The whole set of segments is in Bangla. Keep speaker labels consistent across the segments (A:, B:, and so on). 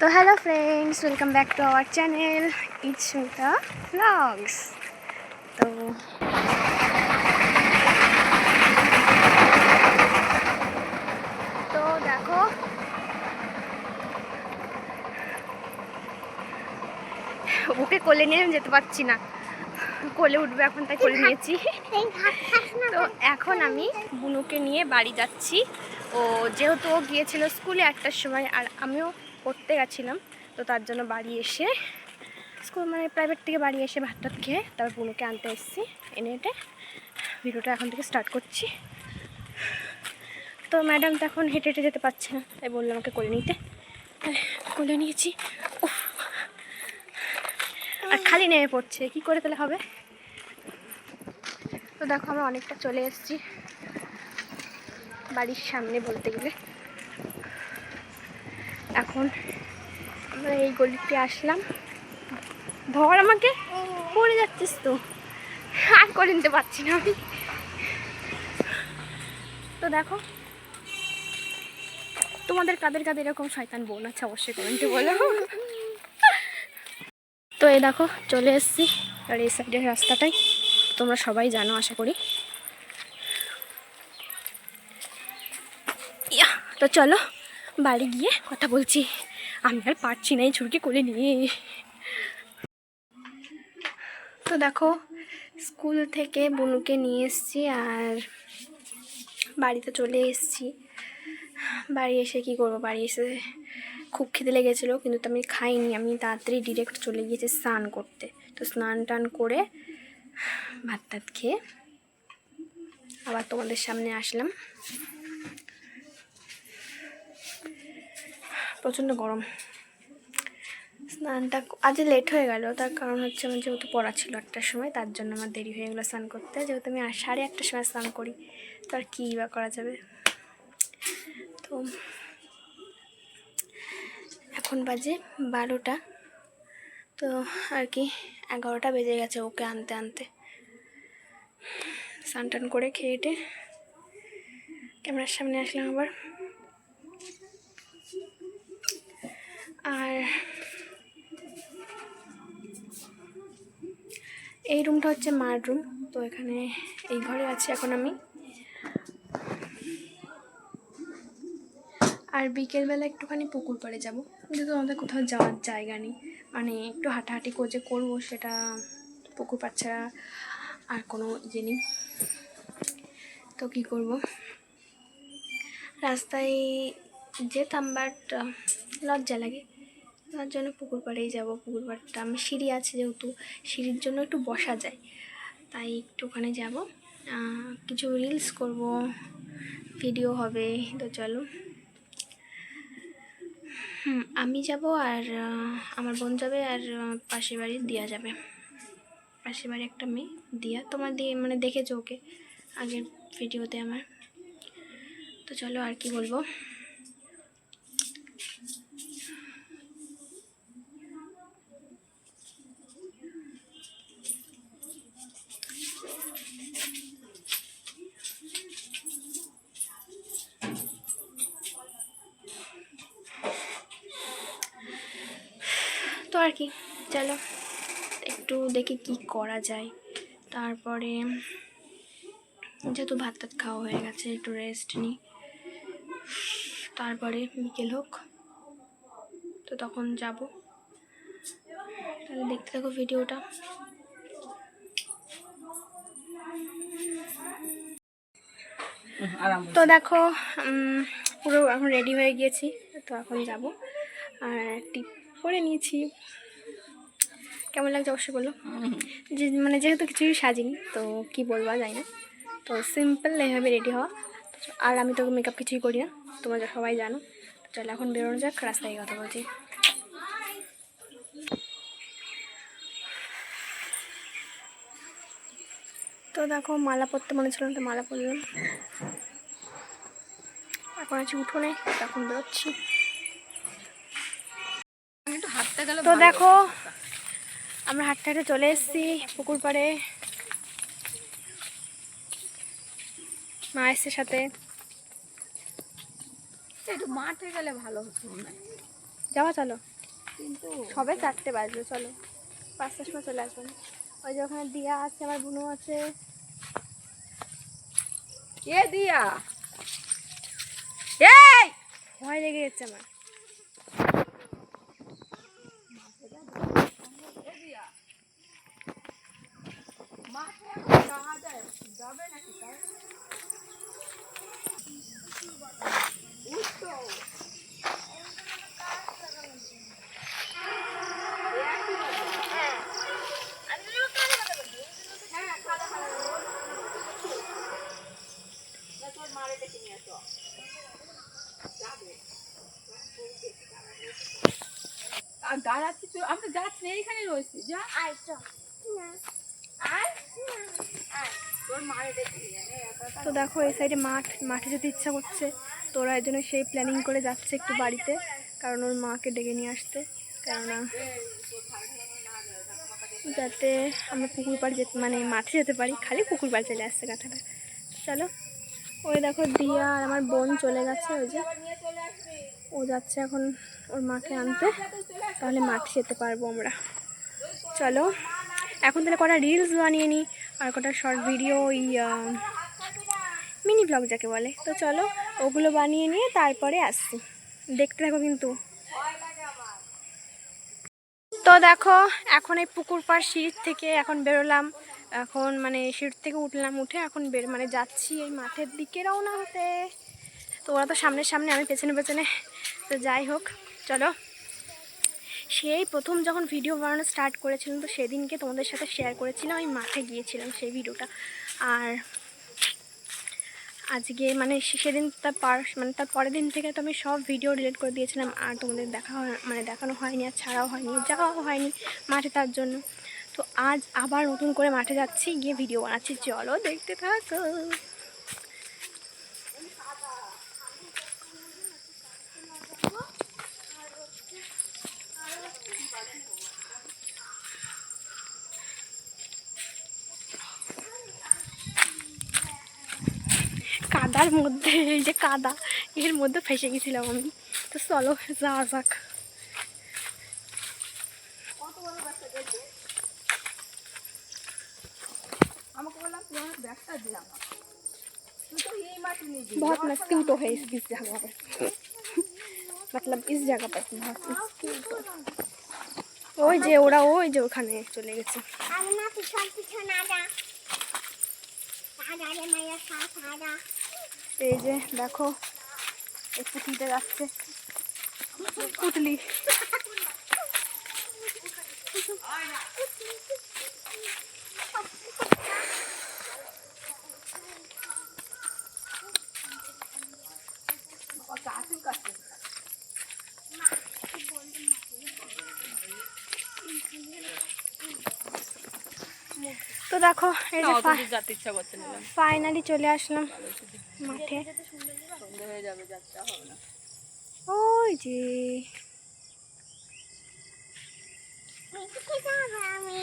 A: তো hello friends, welcome back to our channel Sumita blogs. তো তো দেখো, ওকে কোলে নিয়ে আমি যেতে পারছি না। কোলে উঠবে এখন, তাই কোলে নিয়েছি। তো এখন আমি বুনুকে নিয়ে বাড়ি যাচ্ছি। ও যেহেতু ও গিয়েছিল স্কুলে একটার সময়, আর আমিও পড়তে গেছিলাম, তো তার জন্য বাড়ি এসে স্কুল মানে প্রাইভেট থেকে বাড়ি এসে ভাত টাত খেয়ে তারপর বুনুকে আনতে এসেছি, এনে এটে ভিডিওটা এখন থেকে স্টার্ট করছি। তো ম্যাডাম তো এখন হেঁটে হেঁটে যেতে পারছে না, তাই বললাম আমাকে কোলে নিতে। কোলে নিয়েছি আর খালি নেমে পড়ছে, কি করে তাহলে হবে? তো দেখো আমরা অনেকটা চলে এসেছি বাড়ির সামনে বলতে গেলে। এখন আমরা এই গলিতে আসলাম। ধর আমাকে, পড়ে যাচ্ছিস তো। আর করে নিতে পারছি না আমি। তো দেখো, তোমাদের কাদের কাদের এরকম শয়তান বোন আছে অবশ্যই কমেন্টে বলো। তো এই দেখো, চলে এসছি আর এই সাইডের রাস্তাটাই তোমরা সবাই জানো, আশা করি। তো চলো বাড়ি গিয়ে কথা বলছি। আমি আর পারছি না এই ছুরকি কোলে নিয়ে। তো দেখো, স্কুল থেকে বনুকে নিয়ে এসেছি আর বাড়িতে চলে এসেছি। বাড়ি এসে কি করব? বাড়ি এসে খুব খিদে লেগেছিলো, কিন্তু আমি খাইনি। আমি তাড়াতাড়ি ডিরেক্ট চলে গিয়েছি স্নান করতে। তো স্নান টান করে ভাত টাত খেয়ে আবার তোমাদের সামনে আসলাম। প্রচণ্ড গরম। স্নানটা আজ লেট হয়ে গেল, তার কারণ হচ্ছে আমার যেহেতু পড়া ছিল একটার সময়, তার জন্য আমার দেরি হয়ে গেলো স্নান করতে। যেহেতু আমি সাড়ে একটার সময় স্নান করি, তো আর কী বা করা যাবে? তো এখন বাজে বারোটা, তো আর কি, এগারোটা বেজে গেছে ওকে আনতে আনতে। স্নান টান করে খেয়েটে ক্যামেরার সামনে আসলাম আবার। আর এই রুমটা হচ্ছে মার রুম তো এখানে এই ঘরে আছি এখন আমি। আর বিকেলবেলা একটুখানি পুকুর পাড়ে যাব, যেহেতু আমাদের কোথাও যাওয়ার জায়গা নেই। মানে একটু হাঁটাহাঁটি করে যে করব সেটা পুকুর পাড় আর কোনো ইয়ে নেই। তো কী করব? রাস্তায় যেতাম বাট লজ্জা লাগে। তার জন্য পুকুর পাড়েই যাব। পুকুর পাড়টা আমি সিঁড়ি আছে যেহেতু, সিঁড়ির জন্য একটু বসা যায়। তাই একটু ওখানে যাব কিছু রিলস করব। ভিডিও হবে, তো চলো। হুম, আমি যাব আর আমার বোন যাবে আর পাশের বাড়ির দিয়া যাবে। পাশের বাড়ি একটা মেয়ে, দিয়া। তোমার দিয়ে মানে দেখেছ ওকে আগের ভিডিওতে আমার। তো চলো আর কি বলব? আর কি? চলো, একটু দেখি কি করা যায়। তারপরে, যেহেতু ভাত টাত খাওয়া হয়ে গেছে, একটু রেস্ট নিই তারপরে বিকেল হোক, তো তখন যাব। তাহলে দেখতে থাকো ভিডিওটা। তো দেখো পুরো এখন রেডি হয়ে গিয়েছি, তো এখন যাব। আর টিপ পরে নিয়েছি। কেমন লাগছে অবশ্যই বলো। যে মানে যেহেতু কিছুই সাজিনি, তো কি বলব যাই না। তো সিম্পল এইভাবে রেডি হওয়া। আর আমি তো মেকআপ কিছুই করি না, তোমরা সবাই জানো। চলো এখন বেরোনো যাক, রাস্তায় কথা বলছি। তো দেখো, মালা পরতে মনে ছিল তো মালা পরলাম। এখন আছি উঠোনে তখন বেরোচ্ছি। তো দেখো আমরা হাঁটতে হাঁটতে চলে এসেছি পুকুর পাড়ে। মা এসছে সাথে।
B: একটু মাঠে গেলে ভালো হতো
A: যাওয়া চলো।
B: কিন্তু
A: সবে চারটে বাজবে চলো। পাঁচটার সময় চলে আসবেন ওই যে ওখানে দিয়া আছে আমার বুনু আছে।
B: কে দিয়া? এই
A: ভয় লেগে যাচ্ছে আমার
B: মাঠে এখন যাওয়া যায় যাবে নাকি তাই উঠতো আর দাঁড়াচ্ছি তো আমরা যাচ্ছি না এইখানে রয়েছি। যা। আয় তোর মারে দেখি
A: তো দেখো এই সাইডে মাঠ মাঠে যেতে ইচ্ছা করছে। তো ওরা এই জন্য সেই প্ল্যানিং করে যাচ্ছে একটু বাড়িতে কারণ ওর মাকে ডেকে নিয়ে আসতে। কেননা যাতে আমরা পুকুর পাড় যেতে মানে মাঠে যেতে পারি খালি পুকুর পাড় চলে আসছে কাঁথাটা। চলো। ওই দেখো দিয়া আর আমার বোন চলে গেছে, ওই যে। ও যাচ্ছে এখন ওর মাকে আনতে। তাহলে মাঠে যেতে পারব আমরা। চলো, এখন তাহলে কটা রিলস বানিয়ে নিই আর কটা শর্ট ভিডিও ওই মিনি ব্লগ যাকে বলে। তো চলো, ওগুলো বানিয়ে নিয়ে তারপরে আসছি। দেখতে থাকো কিন্তু। তো দেখো, এখন এই পুকুর পাড় সিঁড়ির থেকে এখন বেরোলাম। এখন মানে সিঁড়ি থেকে উঠলাম, উঠে এখন বের মানে যাচ্ছি এই মাঠের দিকে রওনা হতে। তো ওরা তো সামনের সামনে, আমি পেছনে পেছনে। তো যাই হোক, চলো। সেই প্রথম যখন ভিডিও বানানো স্টার্ট করেছিলাম, তো সেদিনকে তোমাদের সাথে শেয়ার করেছিলাম, আমি মাঠে গিয়েছিলাম সেই ভিডিওটা আর আজকে মানে সেদিন তার পার মানে তার পরের দিন থেকে তো আমি সব ভিডিও ডিলিট করে দিয়েছিলাম, আর তোমাদের দেখা মানে দেখানো হয়নি, আর ছাড়াও হয়নি, যাওয়াও হয়নি মাঠে তার জন্য। তো আজ আবার নতুন করে মাঠে যাচ্ছি, গিয়ে ভিডিও বানাচ্ছি। চলো দেখতে থাকো। কাদার মধ্যে, এই যে কাদা, এর মধ্যে ফেসে গেছিলাম আমি। তো চলো, যাওয়া যাক
B: আমাকে বললাম তুই আমার ব্যাগটা দে আমার তুই তো এই মাটি নিয়ে দিবি
A: बहुत मुश्किल तो है इस इस जगह पर मतलब इस जगह पर बहुत मुश्किल तो ওই যে ওরা ওই যে ওখানে চলে গেছে
C: আরে পিছন পিছন আদা আদা রে মাইয়া সাথ আদা
A: এই যে দেখো এই পুটলিতে যাচ্ছে পুটলি তো দেখো এই যে ফাইনালি চলে আসলাম মাঠে। ওই যে।
C: আমি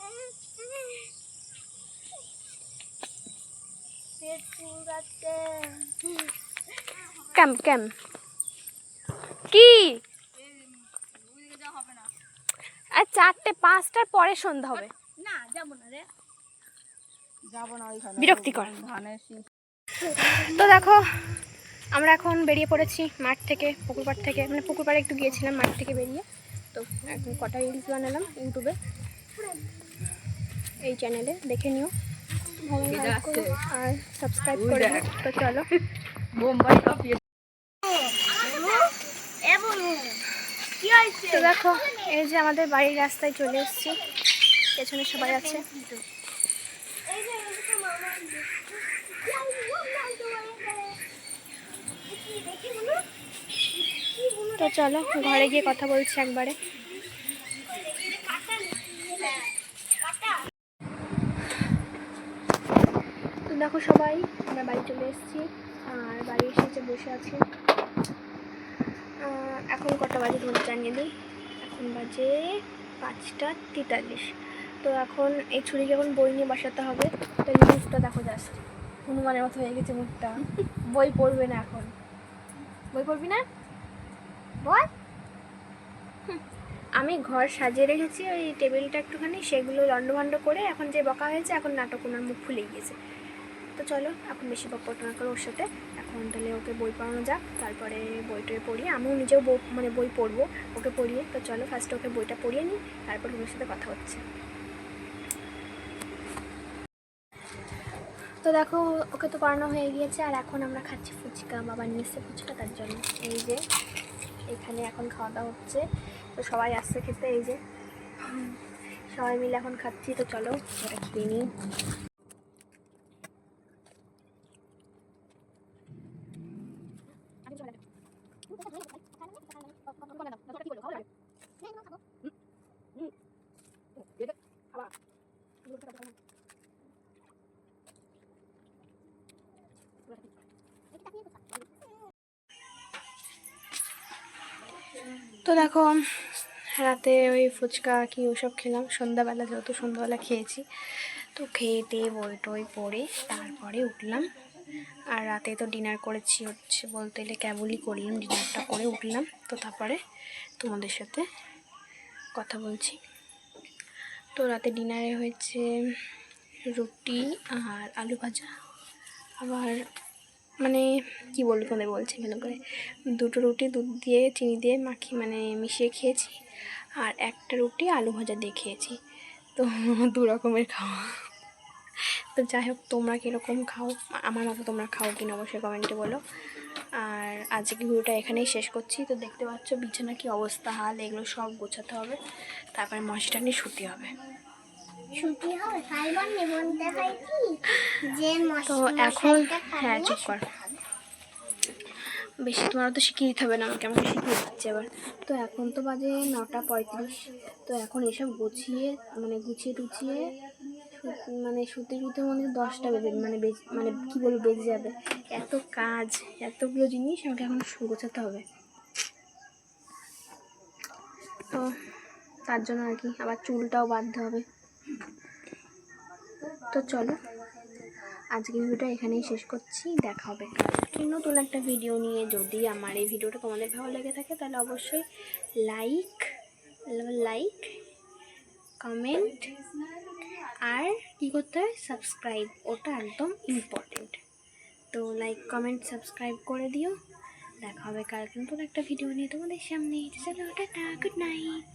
C: মা- মাকে ফুটারি আছে পেট ফুলাচ্ছে
A: ক্যাম ক্যাম। কি? আর চারটে পাঁচটার পরে সন্ধ্যা হবে।
C: না যাব না রে।
B: যাব না ওইখানে।
A: বিরক্তিকর। তো দেখো আমরা এখন বেরিয়ে পড়েছি মাঠ থেকে পুকুর পাড় থেকে। মানে পুকুর পাড়ে একটু গিয়েছিলাম মাঠ থেকে বেরিয়ে। তো এখন কটা রিলস বানালাম ইউটিউবে। এই চ্যানেলে দেখে নিও। আর সাবস্ক্রাইব করে তো চলো। তো দেখো এই যে আমাদের বাড়ির রাস্তায় চলে এসেছি। পেছনে সবাই আছে। তো চলো ঘরে গিয়ে কথা বলছি একবারে
C: কাটা কাটা
A: তো দেখো সবাই, আমরা বাড়ি চলে এসেছি আর বাড়ি এসে যে বসে আছি। এখন কটা বাজে তোমাদের জানিয়ে দিই। এখন বাজে পাঁচটা তেতাল্লিশ। তো এখন এই ছুরিকে এখন বই নিয়ে বসাতে হবে তো মুখটা দেখো জাস্ট হনুমানের মতো হয়ে গেছে মুখটা। বই পড়বে না এখন। বই পড়বি না? বল। আমি ঘর সাজিয়ে রেখেছি, ওই টেবিলটা একটুখানি, সেগুলো লন্ডভন্ড করে এখন যে বকা হয়েছে, এখন নাটক ওনার মুখ খুলে গিয়েছে। তো চলো, এখন বেশি না করে ওর সাথে। এখন তাহলে ওকে বই পড়ানো যাক, তারপরে বই টই পড়িয়ে আমিও নিজেও মানে বই পড়ব, ওকে পড়িয়ে। তো চলো ফার্স্টে ওকে বইটা পড়িয়ে নিই, তারপর ওর সাথে কথা হচ্ছে। তো দেখো, ওকে তো পড়ানো হয়ে গিয়েছে, আর এখন আমরা খাচ্ছি ফুচকা, বাবা নিয়ে এসছে ফুচকা তার জন্য। এই যে, এখানে এখন খাওয়া দাওয়া হচ্ছে। তো সবাই আসছে খেতে, এই যে। সবাই মিলে এখন খাচ্ছি, তো চলো, ওটা খেয়ে নিই। তো দেখো, রাতে ওই ফুচকা কি ওসব খেলাম। সন্ধ্যাবেলা যেহেতু সন্ধ্যাবেলা খেয়েছি, তো খেয়ে দিয়ে বই টই পড়ে তারপরে উঠলাম। আর রাতে তো ডিনার করেছি হচ্ছে বলতে গেলে কেবলই করলাম ডিনারটা করে উঠলাম। তো তারপরে তোমাদের সাথে কথা বলছি। তো রাতে ডিনারে হয়েছে রুটি আর আলু ভাজা, আবার মানে কি বলব তোমাদের বলছি ভালো করে? দুটো রুটি দুধ দিয়ে, চিনি দিয়ে মাখি মানে মিশিয়ে খেয়েছি আর একটা রুটি আলু ভাজা দিয়ে খেয়েছি। তো দু রকমের খাওয়া। তো যাই হোক, তোমরা কীরকম খাও? আমার মতো তোমরা খাও কিনা অবশ্যই কমেন্টে বলো। আর আজকে ভিডিওটা এখানেই শেষ করছি। তো দেখতে পাচ্ছ বিছানা কি অবস্থা, হাল, এগুলো সব গোছাতে হবে। তারপরে মশটা নিয়ে শুতে হবে। তো এখন হ্যাঁ চুপ কর। বেশি তোমার তো শিখিয়ে দিতে হবে না আমাকে আমাকে শিখিয়ে দিচ্ছে এবার। তো এখন তো বাজে নটা পঁয়ত্রিশ। তো এখন এসব গুছিয়ে মানে গুছিয়ে টুছিয়ে মানে শুতে শুতে মনে হয় দশটা বেজে মানে মানে কী বলব বেজে যাবে। এত কাজ এতগুলো জিনিস আমাকে এখন গোছাতে হবে। তো তার জন্য আর কি আবার চুলটাও বাঁধতে হবে। তো চলো, আজকে ভিডিওটা এখানেই শেষ করছি, দেখা হবে নতুন একটা ভিডিও নিয়ে। যদি আমার এই ভিডিওটা তোমাদের ভালো লেগে থাকে, তাহলে অবশ্যই লাইক লাইক কমেন্ট আর কী করতে হয়? সাবস্ক্রাইব ওটা একদম ইম্পর্টেন্ট তো লাইক কমেন্ট সাবস্ক্রাইব করে দিও। দেখা হবে কালকে নতুন একটা ভিডিও নিয়ে তোমাদের সামনে। চলো, টাটা গুড নাইট